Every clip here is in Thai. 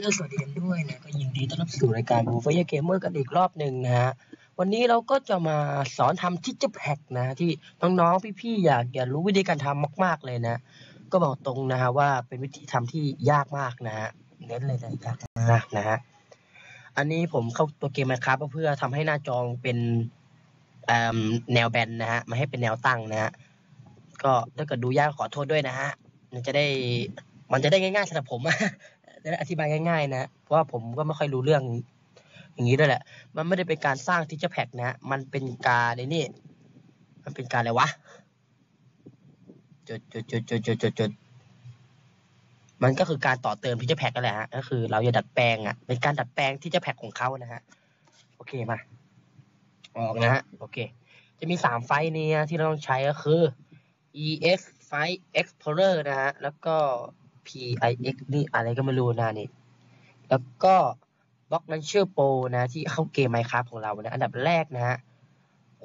แล้วสวัสดีกันด้วยนะก็ยินดีต้อนรับสู่รายการบูฟเฟ่เกมเมอร์กันอีกรอบหนึ่งนะฮะวันนี้เราก็จะมาสอนทำทิจเจอร์แพ็กนะที่น้องๆพี่ๆอยากอยากรู้วิธีการทำมาก ๆเลยนะ ก็บอกตรงนะฮะว่าเป็นวิธีทำที่ยากมากนะฮะเน้นเลยนะยากมากนะฮะอันนี้ผมเข้าตัวเกมนะครับเพื่อทำให้หน้าจอเป็นแนวแบนนะฮะม่ให้เป็นแนวตั้งนะฮะก็ถ้าเกิดดูยากขอโทษด้วยนะฮะมันจะได้มันจะได้ง่ายๆสำหรับผม จะได้อธิบายง่ายๆ นะเพราะว่าผมก็ไม่ค่อยรู้เรื่อง อย่างนี้ด้วยแหละ มันไม่ได้เป็นการสร้างทิชแพกนะ มันเป็นการในนี่ มันเป็นการอะไรวะจุดจุดจุดจุดจุดจุดจุดมันก็คือการต่อเติมทิชแพกกันแหละฮะก็คือเราจะดัดแปลงอะ เป็นการดัดแปลงทิชแพกของเขานะฮะโอเคมาออกนะฮะโอเค จะมีสามไฟล์นี้ที่เราต้องใช้ก็คือ EX ไฟ Explorer นะฮะแล้วก็ PIX นี่อะไรก็ไม่รู้นะนี่ แล้วก็บล็อกนั้นเชอร์โปรนะที่เข้าเกมไมครับของเรานะอันดับแรกนะฮะ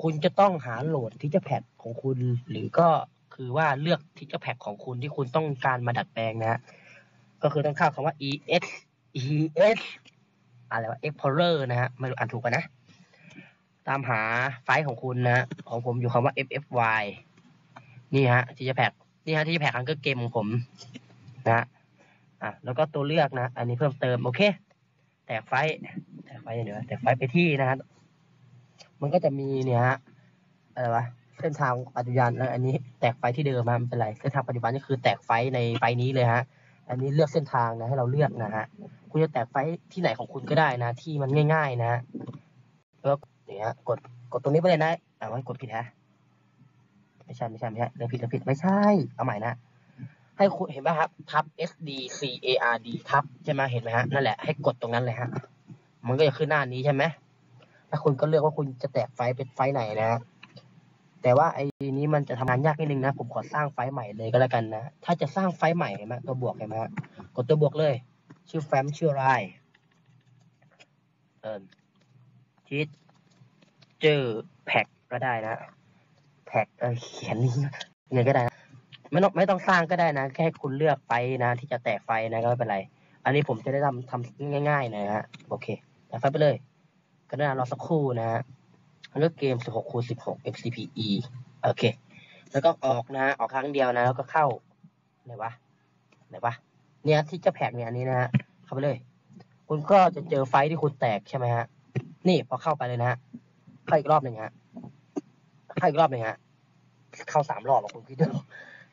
คุณจะต้องหาโหลดที่จะแพดของคุณ หรือก็คือว่าเลือกที่จะแพดของคุณที่คุณต้องการมาดัดแปลงนะฮะก็คือต้องเข้าคำว่า ex es อะไรวะ explorer นะฮะไม่รู้อ่านถูกกันนะ ตามหาไฟล์ของคุณนะของผมอยู่คำว่า ffy นี่ฮะที่จะแพดนี่ฮะที่จะแพดอังเกอร์เกมของผม นะอะแล้วก็ตัวเลือกนะ อันนี้เพิ่มเติมโอเค แตกไฟแตกไฟเดี๋ยวแตกไฟไปที่นะฮะมันก็จะมีเนี่ยฮะอะไรวะเส้นทางปัจจุบันแล้วอันนี้แตกไฟที่เดิมมาไม่เป็นไรเส้นทางปัจจุบันนี่คือแตกไฟในไฟนี้เลยฮะ อันนี้เลือกเส้นทางนะให้เราเลือกนะฮะคุณจะแตกไฟที่ไหนของคุณก็ได้นะ ที่มันง่าย ๆ นะฮะแล้วเนี่ยกดกดตรงนี้ไปเลยนะแต่ว่ากดผิดฮะไม่ใช่ไม่ใช่ไม่ใช่เลือกผิดเลือกผิดไม่ใช่เอาใหม่นะ ให้คุณเห็นไหมครับทับ SD C A R D ทับใช่ไหมเห็นไหมฮะนั่นแหละให้กดตรงนั้นเลยฮะมันก็จะขึ้นหน้านี้ใช่ไหมแล้วคุณก็เลือกว่าคุณจะแตกไฟเป็นไฟไหนนะแต่ว่าไอ้นี้มันจะทำงานยากนิดนึงนะ ผมขอสร้างไฟใหม่เลยก็แล้วกันนะ ถ้าจะสร้างไฟใหม่เห็นไหมตัวบวกเห็นไหมฮะกดตัวบวกเลย ชื่อแฟ้มชื่ออะไรเออทิดเจอแพ็กก็ได้นะแพ็กเออเขียนนี่ยังไงก็ได้นะ ไม่ต้องไม่ต้องสร้างก็ได้นะ แค่คุณเลือกไฟนะ ที่จะแตกไฟนะก็ไม่เป็นไร อันนี้ผมจะได้ทำทำง่าย ๆ นะฮะโอเคแตกไฟไปเลยก็ได้รอสักครู่นะฮะเลือกเกม 16คูณ16 MCPE โอเค แล้วก็ออกนะ ออกครั้งเดียวนะ แล้วก็เข้าไหนวะไหนวะเนี่ยที่จะแผกเนี่ยอันนี้นะฮะเข้าไปเลย คุณก็จะเจอไฟที่คุณแตกใช่ไหมฮะ นี่พอเข้าไปเลยนะฮะเข้าอีกรอบหนึ่งฮะเข้าอีกรอบหนึ่งฮะเข้าสามรอบคุณคิดดู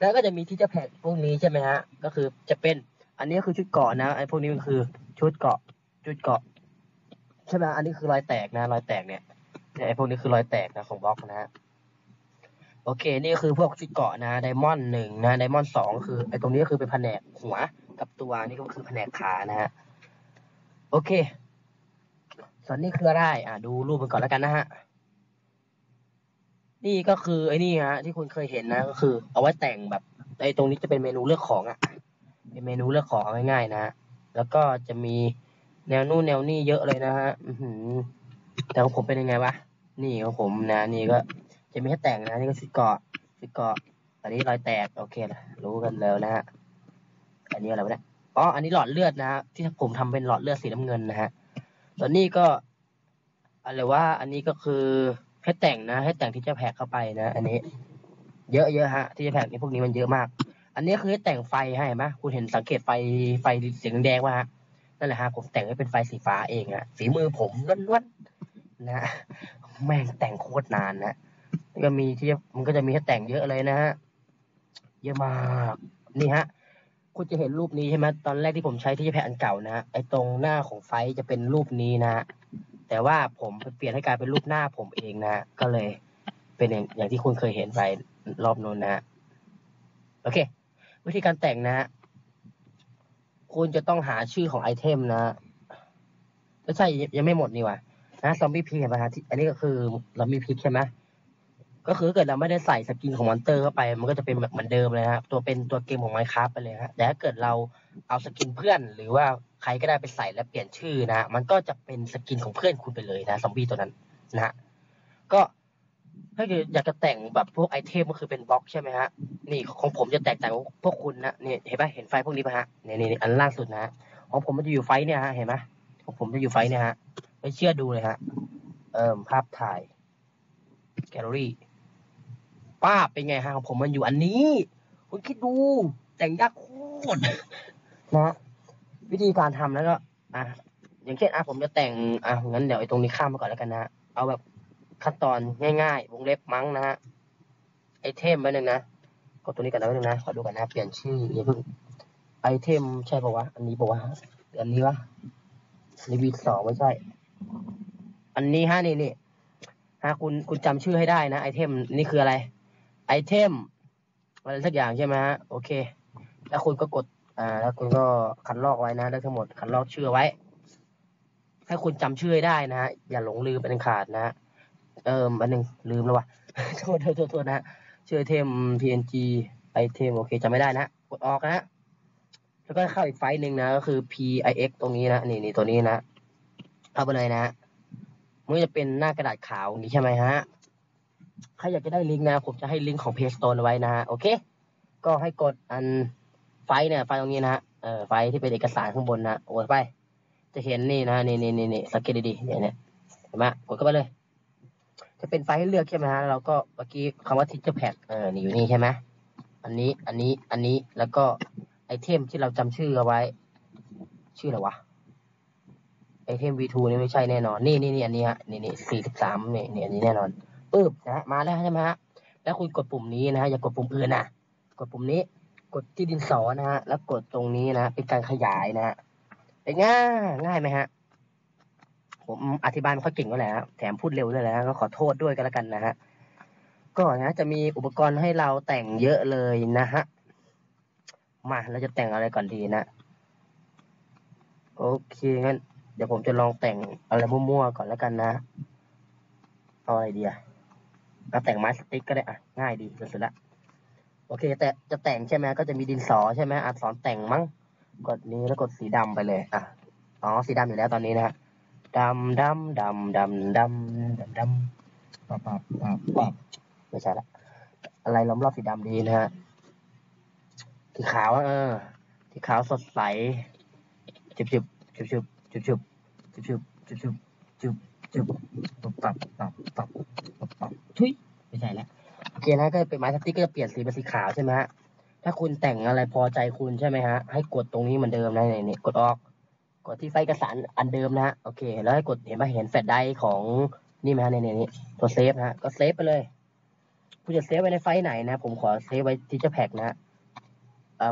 แล้วก็จะมีที่จะแพ็กพวกนี้ใช่ไหมฮะ ก็คือจะเป็น อันนี้คือชุดเกาะนะ ไอ้พวกนี้มันคือชุดเกาะ ชุดเกาะใช่ไหมอันนี้คือรอยแตกนะ รอยแตกเนี่ยไอ้พวกนี้คือรอยแตกนะของบล็อกนะฮะ โอเค นี่คือพวกชุดเกาะนะ ไดมอนด์หนึ่งนะ ไดมอนด์สองคือ ไอ้ตรงนี้ก็คือเป็นแผนกหัวกับตัวนี่ก็คือแผนกขานะฮะ โอเค ส่วนนี้คืออะไร อะ ดูรูปไปก่อนแล้วกันนะฮะ นี่ก็คือไอ้นี่ฮะที่คุณเคยเห็นนะ ก็คือ เอาไว้แต่งแบบไอ้ตรงนี้จะเป็นเมนูเลือกของอะ เป็นเมนูเลือกของง่ายๆนะแล้วก็จะมีแนวนู่นแนวนี่เยอะเลยนะฮะแต่ของผมเป็นยังไงวะนี่ของผมนะ นี่ก็จะมีให้แต่งนะนี่ก็ชุดเกาะชุดเกาะอันนี้รอยแตกโอเคละรู้กันแล้วนะฮะอันนี้อะไรวะเนี่ยอ๋ออันนี้หลอดเลือดนะฮะที่ผมทำเป็นหลอดเลือดสีน้ำเงินนะฮะส่วนนี้ก็อะไรว่าอันนี้ก็คือ ให้แต่งนะ ให้แต่งที่จะแพกเข้าไปนะ อันนี้ เยอะเยอะฮะ ที่จะแพกในพวกนี้มันเยอะมาก อันนี้คือให้แต่งไฟให้ไหมคุณเห็นสังเกตไฟไฟสีแดงว่าฮะนั่นแหละฮะผมแต่งให้เป็นไฟสีฟ้าเองอะฝีมือผมล้วนๆนะแม่งแต่งโคตรนานนะก็มีที่มันก็จะมีให้แต่งเยอะเลยนะฮะเยอะมากนี่ฮะคุณจะเห็นรูปนี้ใช่ไหมตอนแรกที่ผมใช้ที่จะแพกอันเก่านะไอ้ตรงหน้าของไฟจะเป็นรูปนี้นะ แต่ว่าผมเปลี่ยนให้กลายเป็นรูปหน้าผมเองนะก็เลยเป็นอย่างที่คุณเคยเห็นไปรอบนู้นนะโอเค วิธีการแต่งนะคุณจะต้องหาชื่อของไอเทมนะไม่ใช่ยังไม่หมดนี่วะนะซอมบี้พิกเห็นไหมฮะอันนี้ก็คือซอมบี้พิกใช่ไหมก็คือเกิดเราไม่ได้ใส่สกินของมอนเตอร์เข้าไป มันก็จะเป็นแบบเหมือนเดิมเลยครับตัวเป็นตัวเกมของไมค์คราฟไปเลยฮะแต่ถ้าเกิดเราเอาสกินเพื่อนหรือว่า ใครก็ได้ไปใส่แล้วเปลี่ยนชื่อนะ มันก็จะเป็นสกินของเพื่อนคุณไปเลยนะซอมบี้ตัวนั้นนะฮะก็ถ้าเกิดอยากจะแต่งแบบพวกไอเทมก็คือเป็นบล็อกใช่ไหมฮะนี่ของผมจะแตกต่างพวกคุณนะนี่เห็นปะเห็นไฟพวกนี้ปะฮะนี่นี่อันล่าสุดนะขของผมมันจะอยู่ไฟเนี่ยฮะเห็นไหมของผมจะอยู่ไฟเนี่ยฮะไม่เชื่อดูเลยฮะเอ่อภาพถ่ายแกลเลอรี่ป้าเป็นไงฮะของผมมันอยู่อันนี้ คุณคิดดูแต่งยากโคตรนะ วิธีการทำแล้วก็อะอย่างเช่นอะผมจะแต่งอะงั้นเดี๋ยวไอ้ตรงนี้ข้ามมาก่อนแล้วกันนะเอาแบบขั้นตอนง่ายๆวงเล็บมั้งนะฮะไอเทมไว้หนึ่งนะกดตัวนี้กันนะไว้หนึ่งนะขอดูกันนะเปลี่ยนชื่ออย่าเพิ่งไอเทมใช่ป่าวะอันนี้ป่าวะอันนี้วะรีวิวสองไม่ใช่ อันนี้ฮะนี่นี่ฮะคุณคุณจำชื่อให้ได้นะไอเทมนี่คืออะไร ไอเทมอะไรสักอย่างใช่ไหมฮะโอเค แล้วคุณก็กด อ่า แล้วคุณก็คันลอกไว้นะได้ทั้งหมดคันลอกชื่อไว้ ให้คุณจำชื่อได้นะฮะอย่าหลงลืมเป็นขาดนะฮะเอิมอันหนึ่งลืมแล้ววะโทษโทษโทษนะฮะชื่อเทม png ไอเทมโอเคจำไม่ได้นะกดออกนะฮะแล้วก็เข้าอีกไฟล์หนึ่งนะ ก็คือ pix ตรงนี้นะนี่นี่ตัวนี้นะเข้าไปเลยนะฮะมันจะเป็นหน้ากระดาษขาวนี้ใช่ไหมฮะใครอยากจะได้ลิงก์นะ ผมจะให้ลิงก์ของ Paystone ไว้นะฮะโอเค ก็ให้กดอัน ไฟเนี่ยไฟตรงนี้นะฮะเออไฟที่เป็นเอกสารข้างบนนะโอ้ไป จะเห็นนี่นะนี่นี่นี่นี่สังเกตดีๆเนี่ยเนี่ยเห็นไหมกดเข้าไปเลย จะเป็นไฟให้เลือกใช่ไหมฮะเราก็เมื่อกี้คำว่า teacher pack เออนี่อยู่นี่ใช่ไหมอันนี้อันนี้อันนี้แล้วก็ไอเทมที่เราจำชื่อเอาไว้ ชื่ออะไรวะไอเทม V2 นี่ไม่ใช่แน่นอน นี่นี่นี่อันนี้ฮะนี่นี่สี่สิบสามนี่นี่อันนี้แน่นอนปึ๊บนะฮะมาแล้วใช่ไหมฮะแล้วคุณกดปุ่มนี้นะฮะอย่ากดปุ่มอื่นนะกดปุ่มนี้ กดที่ดินสอนะฮะ แล้วกดตรงนี้นะ เป็นการขยายนะฮะเป็นง่ายง่ายไหมฮะ ผมอธิบายไม่ค่อยเก่งก็แหละแถมพูดเร็วด้วยแหละก็ขอโทษด้วยกันแล้วกันนะฮะ ก็นะจะมีอุปกรณ์ให้เราแต่งเยอะเลยนะฮะ มาเราจะแต่งอะไรก่อนดีนะ โอเคงั้นเดี๋ยวผมจะลองแต่งอะไรมั่วๆก่อนแล้วกันนะ เอาอะไรดีอะเอาแต่งไม้สติ๊กก็ได้อะง่ายดีสุดๆละ โอเค แต่จะแต่งใช่ไหมก็จะมีดินสอใช่ไหมอักษรแต่งมั้งกดนี้แล้วกดสีดำไปเลยอะอ๋อสีดำอยู่แล้วตอนนี้นะฮะดำดำดำดำดำดำดำปับปับปับปับไม่ใช่ละอะไรล้อมรอบสีดำดีนะฮะสีขาวเออสีขาวสดใสจุบจุบจุบจุบจุบจุบจุบจุบจุบจุบจุบจุบปับปับปับปับปับทุยไม่ใช่แล้ว โอเคนะก็เป็นไม้สติ๊กก็จะเปลี่ยนสีเป็นสีขาวใช่ไหมฮะถ้าคุณแต่งอะไรพอใจคุณใช่ไหมฮะ ให้กดตรงนี้เหมือนเดิมนะนี่กดออก กดที่ไฟล์เอกสารอันเดิมนะฮะโอเค แล้วให้กดเห็นไหมเห็นแฟลชไดร์ของนี่ไหมฮะเนี่ยนี่ตัวเซฟฮะก็เซฟไปเลยคุณจะเซฟไว้ในไฟไหนนะ ผมขอเซฟไว้ที่จะแพ็กนะฮะ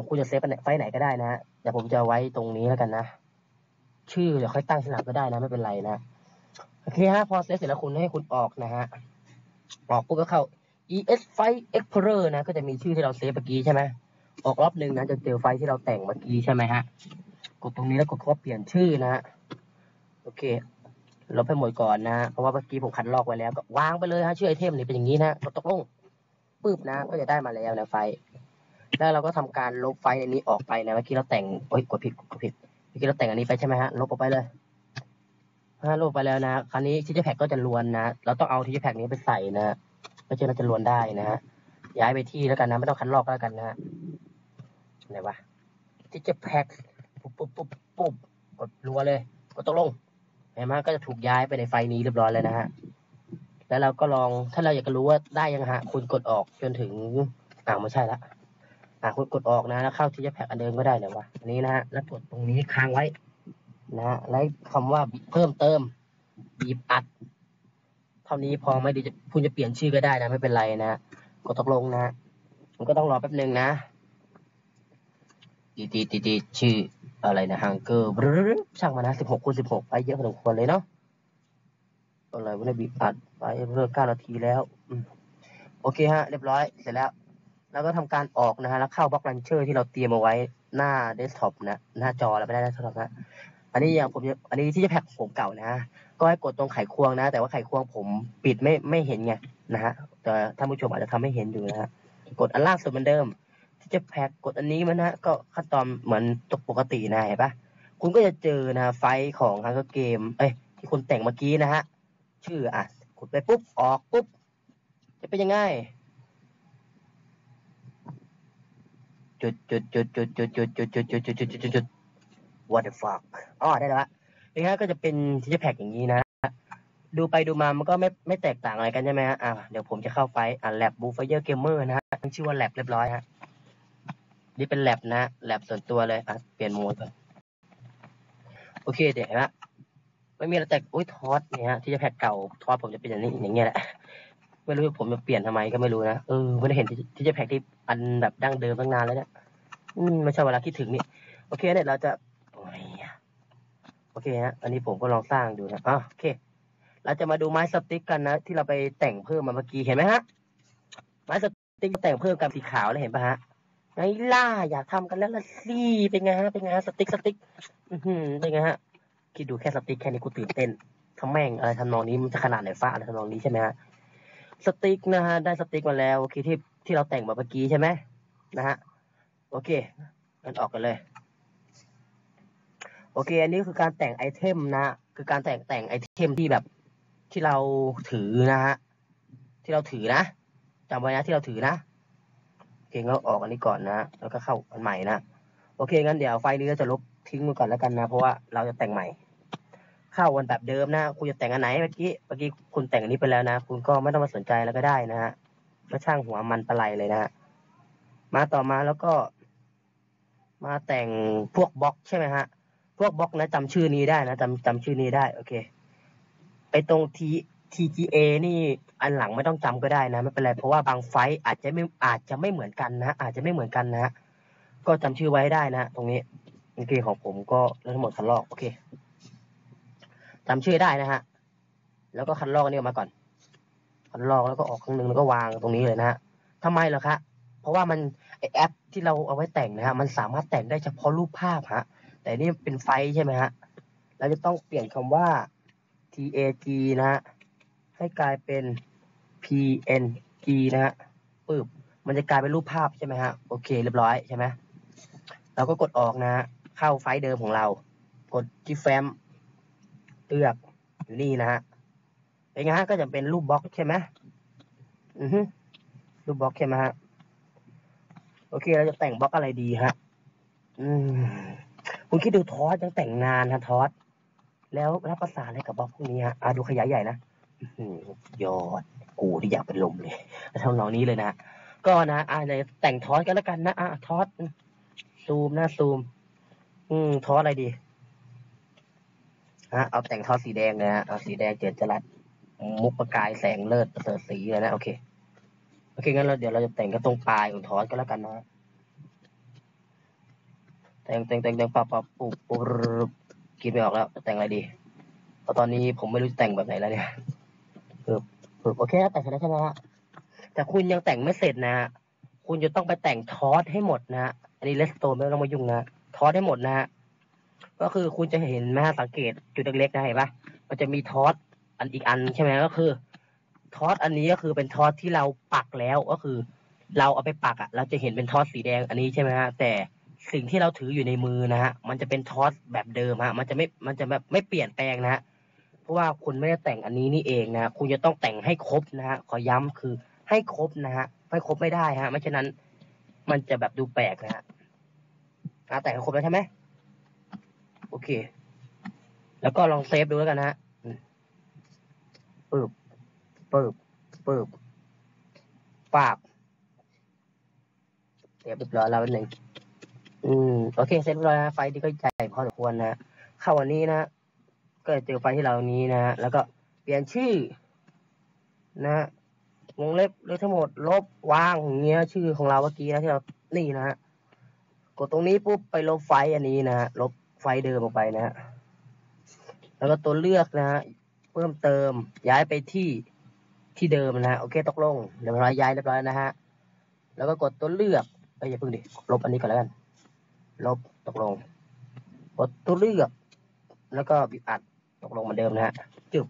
คุณจะเซฟไฟล์ไหนก็ได้นะเดี๋ยวผมจะไว้ตรงนี้แล้วกันนะชื่อเดี๋ยวค่อยตั้งสลับก็ได้นะไม่เป็นไรนะโอเคฮะพอเซฟเสร็จแล้วคุณให้คุณออกนะฮะออกปุ๊บก็เข้า ES File Explorer นะ ก็จะมีชื่อที่เราเซฟเมื่อกี้ใช่ไหมออกรอบหนึ่งนะจะเจอไฟล์ที่เราแต่งเมื่อกี้ใช่ไหมฮะ กดตรงนี้แล้วกดคำว่าเปลี่ยนชื่อนะฮะ โอเค ลบให้หมดก่อนนะ เพราะว่าเมื่อกี้ผมคัดลอกไว้แล้ว ก็วางไปเลยฮะ ชื่อไอเทมนี่เป็นอย่างนี้นะกดตกลงปึ๊บนะ ก็จะได้มาแล้วนะไฟล์ แล้วเราก็ทำการลบไฟล์ในนี้ออกไปนะ เมื่อกี้เราแต่งโอ้ยกดผิด กดผิด เมื่อกี้เราแต่งอันนี้ไปใช่ไหมฮะ ลบออกไปเลยฮะลบไปแล้วนะ คราวนี้ทิชแพ็กก็จะลวนนะ เราต้องเอาทิชแพ็กนี้ไปใส่นะ ไม่ใช่เราจะลวนได้นะฮะย้ายไปที่แล้วกันนะ ไม่ต้องคัดลอกแล้วกันนะฮะไหนวะทิชแพ็กปุ๊บปุ๊บปุ๊บปุ๊บกดรัวเลยกดตกลงเห็นไหมก็จะถูกย้ายไปในไฟนี้เรียบร้อยเลยนะฮะแล้วเราก็ลองถ้าเราอยากจะรู้ว่าได้ยังฮะคุณกดออกจนถึงอ่าไม่ใช่ละอ่าคุณกดออกนะแล้วเข้าที่จะแพ็กอันเดิมก็ได้เลยวะอันนี้นะฮะแล้วกดตรงนี้ค้างไว้นะฮะแล้วคำว่าเพิ่มเติมบีบอัด ท่านี้พอไม่ดีจะคุณจะเปลี่ยนชื่อก็ได้นะไม่เป็นไรนะกดตกลงนะมันก็ต้องรอแป๊บหนึ่งนะตีตีตีตีชื่ออะไรนะฮังเกอร์ช่างมานะสิบหกคูณสิบหกไปเยอะพอสมควรเลยเนาะอะไรวะเนี่ยบีบอัดไปเรื่อเก้านาทีแล้วโอเคฮะ เรียบร้อยเสร็จแล้ว แล้วก็ทำการออกนะฮะแล้วเข้าบล็อกลันเชอร์ที่เราเตรียมเอาไว้หน้าเดสก์ท็อปนะหน้าจอแล้วไม่ได้หน้าจอนะ อันนี้อย่างผมอันนี้ที่จะแพ็กผมเก่านะก็ให้กดตรงไขควงนะ แต่ว่าไขควงผมปิดไม่ไม่เห็นไงนะฮะแต่ท่านผู้ชมอาจจะทำให้เห็นอยู่นะฮะกดอันล่างสุดเหมือนเดิม ที่จะแพ็กกดอันนี้มันนะก็ขั้นตอนเหมือนตกปกตินะเห็นปะคุณก็จะเจอนะไฟของฮังเกอร์เกมเอ้ยที่คุณแต่งเมื่อกี้นะฮะชื่ออะกดไปปุ๊บออกปุ๊บจะเป็นยังไงจุดจุดจุดจุดจุดจุดจุดจุดจุดจุดจุดจุด what the fuck อ๋อได้แล้วละนี่ฮะก็จะเป็นทีเจแพ็กอย่างนี้นะ ดูไปดูมามันก็ไม่ไม่แตกต่างอะไรกันใช่ไหมฮะอ่าเดี๋ยวผมจะเข้าไฟอ่าแลบบูฟเยอร์เกมเมอร์นะฮะตั้งชื่อว่าแลบเรียบร้อยฮะนี่เป็นแลบนะแลบส่วนตัวเลยอะเปลี่ยนโหมดก่อนโอเคเดี๋ยวนะไม่มีอะไรแต่โอ้ยทอสเนี่ยฮะที่จะแพ็กเก่าทอสผมจะเป็นอย่างนี้อย่างเงี้ยแหละไม่รู้ผมจะเปลี่ยนทำไมก็ไม่รู้นะเออไม่ได้เห็นที่จะแพ็กที่อันแบบดั้งเดิมตั้งนานแล้วเนี่ยอืมไม่ใช่เวลาคิดถึงนี่โอเคเนี่ยเราจะ เคฮะอันนี้ผมก็ลองสร้างดูนะอ๋อโอเค เราจะมาดูไม้สติ๊กกันนะ ที่เราไปแต่งเพิ่มมาเมื่อกี้เห็นไหมฮะไม้สติ๊กแต่งเพิ่มกับสีขาวแล้วเห็นปะฮะไงล่าอยากทำกันแล้วละสิเป็นไงฮะเป็นไงฮะสติ๊กสติ๊กอือหือเป็นไงฮะคิดดูแค่สติ๊กแค่นี้กูตื่นเต้นทำแม่งอะไรทำนองนี้มันจะขนาดไหนฟ้าอะไรทำนองนี้ใช่ไหมฮะสติ๊กนะฮะได้สติ๊กมาแล้วโอเคที่ที่เราแต่งมาเมื่อกี้ใช่ไหมนะฮะโอเคงั้นออกกันเลย อเค อันนี้คือการแต่งไอเทมนะ คือการแต่งแต่งไอเทมที่แบบที่เราถือนะฮะ ที่เราถือนะจำไว้นะที่เราถือนะ โอเคงั้นออกอันนี้ก่อนนะ แล้วก็เข้าอันใหม่นะ โอเคงั้นเดี๋ยวไฟล์นี้ก็จะลบทิ้งไปก่อนแล้วกันนะ เพราะว่าเราจะแต่งใหม่ เข้าวันแบบเดิมนะ คุณจะแต่งอันไหนเมื่อกี้ เมื่อกี้คุณแต่งอันนี้ไปแล้วนะ คุณก็ไม่ต้องมาสนใจแล้วก็ได้นะฮะ ก็ช่างหัวมันปลายเลยนะฮะ มาต่อมาแล้วก็ มาแต่งพวกบล็อกใช่ไหมฮะ พวกบล็อกนะจำชื่อนี้ได้นะจำจำชื่อนี้ได้ โอเค ไปตรงที TGA นี่อันหลังไม่ต้องจำก็ได้นะไม่เป็นไรเพราะว่าบางไฟล์อาจจะไม่อาจจะไม่เหมือนกันนะ อาจจะไม่เหมือนกันนะก็จำชื่อไว้ได้นะตรงนี้โอเคของผมก็ทั้งหมดคันลอกโอเคจำชื่อได้นะฮะแล้วก็คันลอกนี่ออกมาก่อน คันลอกแล้วก็ออกข้งหนึ่งแล้วก็วางตรงนี้เลยนะฮะทำไมเหรอคะเพราะว่ามันแอปที่เราเอาไว้แต่งนะฮะมันสามารถแต่งได้เฉพาะรูปภาพฮะ แต่นี่เป็นไฟใช่ไหมฮะเราจะต้องเปลี่ยนคำว่า tag นะฮะให้กลายเป็น png นะฮะปึ๊บมันจะกลายเป็นรูปภาพใช่ไหมฮะโอเค เรียบร้อยใช่ไหมเราก็กดออกนะฮะเข้าไฟล์เดิมของเรา กดที่แฟ้มเลือกอยู่นี่นะฮะเป็นไงฮะก็จะเป็นรูปบล็อกใช่ไหมอือฮึรูปบล็อกใช่ไหมฮะโอเค เราจะแต่งบล็อกอะไรดีฮะ อืม คุณคิดดูทอสยังแต่งงานฮะทอสแล้วรับภาษานอะไรกับบล็อกพวกนี้ฮะอะดูขยายใหญ่นะยอดกูที่อยากเป็นลมเลยทำนองนี้เลยนะก็นะอะเลยแต่งทอสกันแล้วกันนะอะทอสซูมนะซูม อืมทอสอะไรดีฮะเอาแต่งทอสสีแดงเลยฮะเอาสีแดงเจิดจรัสมุกประกายแสงเลิศประเสริฐสีเลยนะโอเคโอเคงั้นเราเดี๋ยวเราจะแต่งก็ตรงปลายของทอสก็แล้วกันนะ แต่งแต่งแต่งแต่งปับปับปุบปุบคิดไม่ออกแล้วจะแต่งอะไรดีเพราะตอนนี้ผมไม่รู้จะแต่งแบบไหนแล้วเนี่ยปึ๊บปึ๊บโอเคแต่งเสร็จแล้วใช่ไหมฮะแต่คุณยังแต่งไม่เสร็จนะฮะคุณจะต้องไปแต่งทอสให้หมดนะฮะอันนี้เลสโตไม่ต้องมายุ่งนะทอสให้หมดนะฮะก็คือคุณจะเห็นไหมฮะสังเกตจุดเล็กๆนะเห็นปะมันจะมีทอสอันอีกอันใช่ไหมก็คือทอสอันนี้ก็คือเป็นทอสที่เราปักแล้วก็คือ เราเอาไปปักอะ เราจะเห็นเป็นทอสสีแดงอันนี้ใช่ไหมฮะแต่ สิ่งที่เราถืออยู่ในมือนะฮะมันจะเป็นทอสแบบเดิมฮะมันจะไม่มันจะแบบไม่เปลี่ยนแปลงนะฮะเพราะว่าคุณไม่ได้แต่งอันนี้นี่เองนะคุณจะต้องแต่งให้ครบนะฮะขอย้ำคือให้ครบนะฮะไม่ครบไม่ได้ฮะไม่ฉะนั้น มันจะแบบดูแปลกนะฮะแต่งให้ครบแล้วใช่ไหมโอเค แล้วก็ลองเซฟดูแล้วกันนะฮะปึ๊บปึ๊บปึ๊บปาบเซฟเรียบร้อยแล้วหนึ่ง อืมโอเคเสร็จเรียบร้อยนะไฟที่ก็ใหญ่พอสมควรนะเข้าวันนี้นะก็จะเจอไฟที่เรานี้นะแล้วก็เปลี่ยนชื่อ นะวงเล็บเลยทั้งหมดลบวางอย่างเงี้ย ชื่อของเราเมื่อกี้นะที่เรานี่นะฮะกดตรงนี้ปุ๊บไปลบไฟอันนี้นะฮะลบไฟเดิมออกไปนะฮะแล้วก็ตัวเลือกนะฮะเพิ่มเติมย้ายไปที่ที่เดิมนะฮะโอเคตกลงเรียบร้อยย้ายเรียบร้อยนะฮะแล้วก็กดตัวเลือกเอ้ยอย่าเพิ่งดิลบอันนี้ก่อนแล้วกัน ลบตกลงกดตัวเลือก แล้วก็บิดอัดตกลงเหมือนเดิมนะฮะจุบ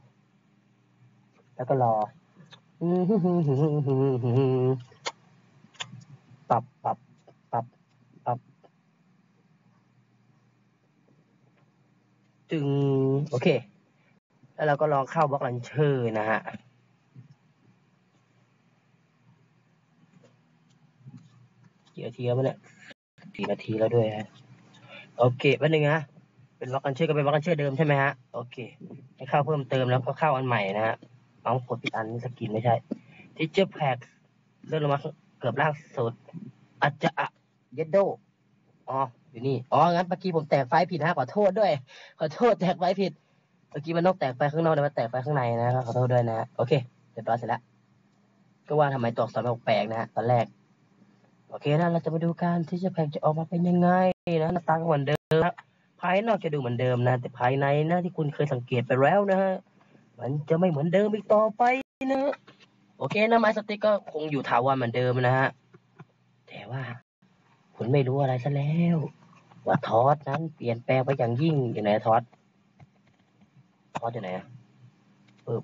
แล้วก็รอปรับปรับปรับปรับจึงโอเค แล้วเราก็ลองเข้าบล็อกลันเชอร์นะฮะเกี่นาทีแล้ววะเนี่ย สี่นาทีแล้วด้วยฮะ โอเคแป๊บนึงนะเป็นบล็อกกันเชื่อก็เป็นบล็อกกันเชื่อเดิมใช่ไหมฮะ โอเค ให้เข้าเพิ่มเติมแล้วก็เข้าอันใหม่นะฮะเอากดผิดอันนี่สกินไม่ใช่ Teacher Pack เลื่อนลงมาเกือบล่างสุดอาจจะอะเยดโดอ๋ออยู่นี่ อ๋อ งั้นเมื่อกี้ผมแตกไฟผิดฮะ ขอโทษด้วย ขอโทษแตกไฟผิด เมื่อกี้มันต้องแตกไฟข้างนอกแต่มาแตกไฟข้างในนะครับขอโทษด้วยนะฮะโอเค เรียบร้อยเสร็จแล้ว ก็ว่าทำไมตัวอักษรมันแปลกๆนะฮะ ตอนแรก โอเคนะ เราจะมาดูการที่จะแพ็กจะออกมาเป็นยังไงนะหน้าตาก็เหมือนเดิมนะภายนอกจะดูเหมือนเดิมนะ แต่ภายในนะที่คุณเคยสังเกตไปแล้วนะฮะมันจะไม่เหมือนเดิมอีกต่อไปนะโอเคนะไม้สติ๊กก็คงอยู่ถาวรเหมือนเดิมนะฮะแต่ว่า คุณไม่รู้อะไรซะแล้ว ว่าทอสนั้นเปลี่ยนแปลงไปอย่างยิ่งอยู่ไหนทอสทอสอยู่ไหนอะปึ๊บ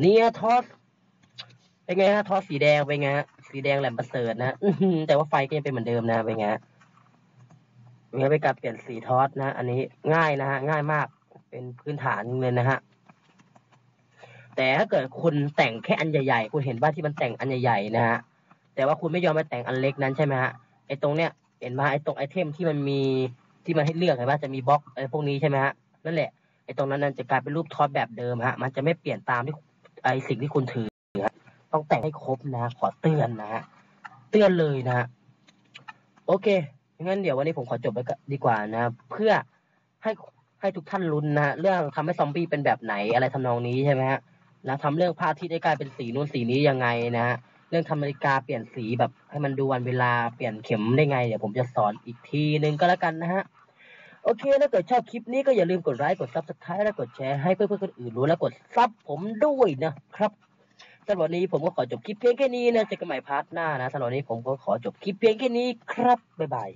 เนี่ยทอสเป็นไงฮะทอสสีแดงเป็นไงฮะ สีแดงแหลมประเสริฐนะแต่ว่าไฟก็ยังเป็นเหมือนเดิมนะเป็นไงฮะเป็นไงเป็นการเปลี่ยนสีทอสนะ อันนี้ง่ายนะฮะง่ายมากเป็นพื้นฐานเลยนะฮะแต่ถ้าเกิดคุณแต่งแค่อันใหญ่ๆคุณเห็นว่าที่มันแต่งอันใหญ่ๆนะฮะแต่ว่าคุณไม่ยอมไปแต่งอันเล็กนั้นใช่ไหมฮะไอ้ตรงเนี้ยเห็นไหมไอ้ตรงไอเทมที่มันมีที่มันให้เลือกเห็นไหมจะมีบล็อกไอ้พวกนี้ใช่ไหมฮะนั่นแหละไอ้ตรงนั้นนั่นจะกลายเป็นรูปทอสแบบเดิมฮะ มันจะไม่เปลี่ยนตามที่ไอ้สิ่งที่คุณถือ ต้องแต่งให้ครบนะ ขอเตือนนะฮะเตือนเลยนะฮะโอเคงั้นเดี๋ยววันนี้ผมขอจบไปก็ดีกว่านะ เพื่อให้ให้ทุกท่านลุ้นนะฮะเรื่องทำให้ซอมบี้เป็นแบบไหนอะไรทำนองนี้ใช่ไหมฮะแล้วทำเรื่องพระอาทิตย์ให้กลายเป็นสีนู้นสีนี้ยังไงนะฮะเรื่องทำนาฬิกาเปลี่ยนสีแบบให้มันดูวันเวลาเปลี่ยนเข็มได้ไงเดี๋ยวผมจะสอนอีกทีหนึ่งก็แล้วกันนะฮะโอเคถ้าเกิดชอบคลิปนี้ก็อย่าลืมกดไลค์กดซับสไครต์และกดแชร์ให้เพื่อนๆคนอื่นรู้และกดซับผมด้วยนะครับ สำหรับวันนี้ผมก็ขอจบคลิปเพียงแค่นี้นะเจอกันใหม่พาร์ทหน้านะสำหรับวันนี้ผมก็ขอจบคลิปเพียงแค่นี้ครับบ๊ายบาย